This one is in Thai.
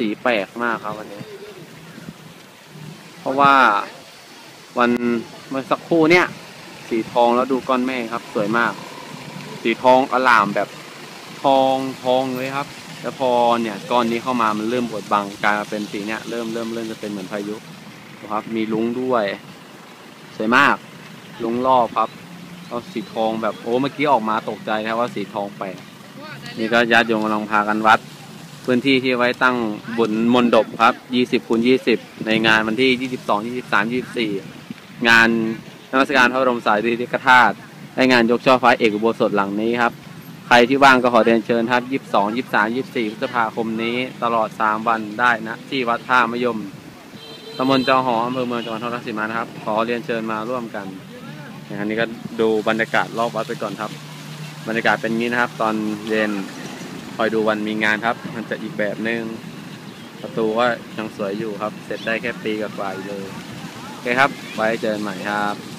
สีแปลกมากครับวันนี้ เพราะว่าวันเมื่อสักครู่เนี่ย สีทองแล้วดูก้อนเมฆครับ สวยมาก สีทองอลามแบบทองทองเลยครับ แล้วพอเนี่ยก้อนนี้เข้ามามันเริ่มบดบังกลายมาเป็นสีเนี่ยเริ่มเริ่มเริ่มจะเป็นเหมือนพายุนะครับ มีลุงด้วย สวยมาก ลุงรอบครับเอาสีทองแบบโอ้เมื่อกี้ออกมาตกใจนะครับว่าสีทองแปลกนี่ก็ญาติโยมกำลังพากันวัด พื้นที่ที่ไว้ตั้งบุญมนดบครับ 20คูณ20 ในงานวันที่ 22 23 24 งานนมัสการพระบรมสารีริกธาตุและงานยกช่อฟ้าเอกอุโบสถหลังนี้ครับ ใครที่ว่างก็ขอเรียนเชิญครับ 22 23 24 พฤษภาคมนี้ตลอด 3 วันได้นะที่วัดท่ามะยมตำบลจอหออำเภอเมืองจังหวัดนครราชสีมานะครับ ขอเรียนเชิญมาร่วมกันอย่างนี้ก็ดูบรรยากาศรอบวัดไปก่อนครับ บรรยากาศเป็นงี้นะครับ ตอนเย็น คอยดูวันมีงานครับ มันจะอีกแบบหนึง่งประตูก็ยังสวยอยู่ครับ เสร็จได้แค่ปีกว่าๆอยู่เลย โอเคครับ ไว้เจอกันใหม่ครับ